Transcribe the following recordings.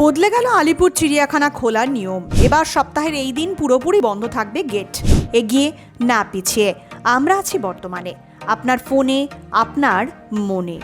বদলে গেল আলিপুর চিড়িয়াখানা খোলার নিয়ম। এবার সপ্তাহের এই দিন পুরোপুরি বন্ধ থাকবে গেট এগিয়ে না পিছিয়ে। আমরা আছি বর্তমানে। আপনার ফোনে, আপনার মনে।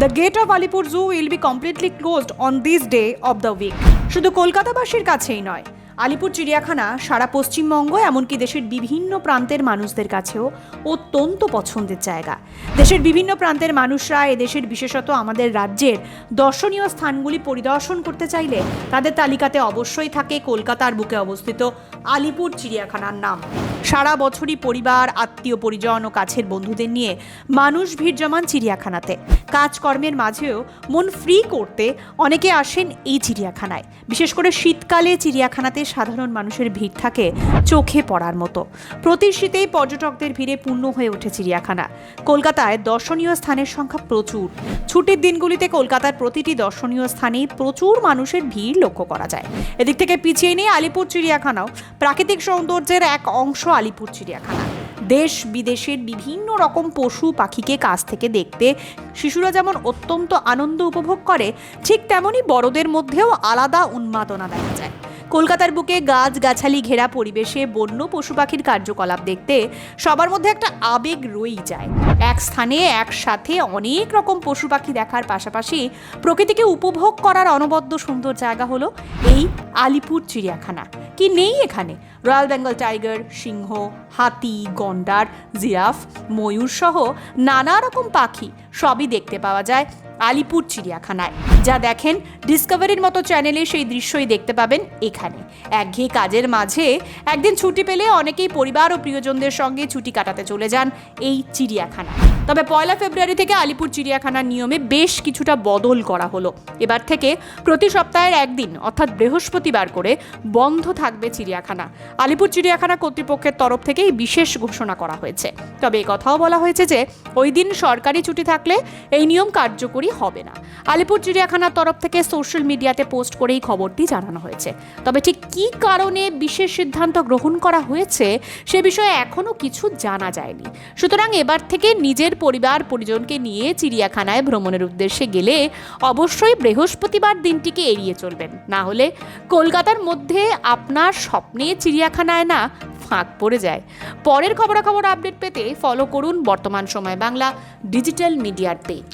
The gate of Alipore zoo will be completely closed on this day of the week শুধু কলকাতাবাসীর কাছেই নয় আলিপুর চিড়িয়াখানা, সারা পশ্চিমবঙ্গ, এমনকি দেশের বিভিন্ন প্রান্তের মানুষদের কাছেও অত্যন্ত পছন্দের জায়গা। দেশের বিভিন্ন প্রান্তের মানুষরা এদেশের বিশেষত আমাদের রাজ্যের দর্শনীয় স্থানগুলি পরিদর্শন করতে চাইলে তাদের তালিকাতে অবশ্যই থাকে কলকাতার বুকে অবস্থিত আলিপুর চিড়িয়াখানার নাম। সারা বছরই পরিবার, আত্মীয় পরিজন ও কাছের বন্ধুদের নিয়ে মানুষ ভিড় জমান চিড়িয়াখানাতে। কাজকর্মের মাঝেও মন ফ্রি করতে অনেকে আসেন এই চিড়িয়াখানায়। বিশেষ করে শীতকালে চিড়িয়াখানাতে সাধারণ মানুষের ভিড় থাকে চোখে পড়ার মতো। প্রতি শীতেই পর্যটকদের ভিড়ে পূর্ণ হয়ে ওঠে চিড়িয়াখানা। কলকাতায় দর্শনীয় স্থানের সংখ্যা প্রচুর। ছুটির দিনগুলিতে কলকাতার প্রতিটি দর্শনীয় স্থানেই প্রচুর মানুষের ভিড় লক্ষ্য করা যায়। এদিক থেকে পিছিয়ে নেই আলিপুর চিড়িয়াখানাও। প্রাকৃতিক সৌন্দর্যের এক অংশ আলিপুর চিড়িয়াখানা। দেশ বিদেশের বিভিন্ন রকম পশু পাখিকে কাছ থেকে দেখতে শিশুরা যেমন অত্যন্ত আনন্দ উপভোগ করে, ঠিক তেমনই বড়দের মধ্যেও আলাদা উন্মাদনা দেখা যায়। কলকাতার বুকে গাছ গাছালি ঘেরা পরিবেশে বন্য পশু পাখির কার্যকলাপ দেখতে সবার মধ্যে একটা আবেগ রয়েই যায়। এক স্থানে, একসাথে অনেক রকম পশু পাখি দেখার পাশাপাশি প্রকৃতিকে উপভোগ করার অনবদ্য সুন্দর জায়গা হলো এই আলিপুর চিড়িয়াখানা। কি নেই এখানে? রয়্যাল বেঙ্গল টাইগার, সিংহ, হাতি, গন্ডার, জিরাফ, ময়ূর সহ নানা রকম পাখি সবই দেখতে পাওয়া যায় আলিপুর চিড়িয়াখানায়। যা দেখেন ডিসকভারির মতো চ্যানেলে সেই দৃশ্যই দেখতে পাবেন এখানে। একঘেয়ে কাজের মাঝে একদিন ছুটি পেলে অনেকেই পরিবার ও প্রিয়জনদের সঙ্গে ছুটি কাটাতে চলে যান এই চিড়িয়াখানা। তবে পয়লা ফেব্রুয়ারি থেকে আলিপুর চিড়িয়াখানার নিয়মে বেশ কিছুটা বদল করা হলো। এবার থেকে প্রতি সপ্তাহের একদিন, অর্থাৎ বৃহস্পতিবার করে বন্ধ থাকবে চিড়িয়াখানা। আলিপুর চিড়িয়াখানা কর্তৃপক্ষের তরফ থেকেই বিশেষ ঘোষণা করা হয়েছে। তবে এই কথাও বলা হয়েছে যে, ওই দিন সরকারি ছুটি থাকলে এই নিয়ম কার্যকরী হবে না। আলিপুর চিড়িয়াখানার তরফ থেকে সোশ্যাল মিডিয়াতে পোস্ট করেই খবরটি জানানো হয়েছে। তবে ঠিক কী কারণে বিশেষ সিদ্ধান্ত গ্রহণ করা হয়েছে, সে বিষয়ে এখনও কিছু জানা যায়নি। সুতরাং এবার থেকে নিজের পরিবার, পরিজনকে নিয়ে চিড়িয়াখানায় ভ্রমণের উদ্দেশ্যে গেলে অবশ্যই বৃহস্পতিবার দিনটিকে এড়িয়ে চলবেন। না হলে কলকাতার মধ্যে আপনার স্বপ্নে চিড়িয়াখানায় না ফাঁক পড়ে যায়। পরের খবরাখবর আপডেট পেতে ফলো করুন বর্তমান সময় বাংলা ডিজিটাল মিডিয়ার পেজ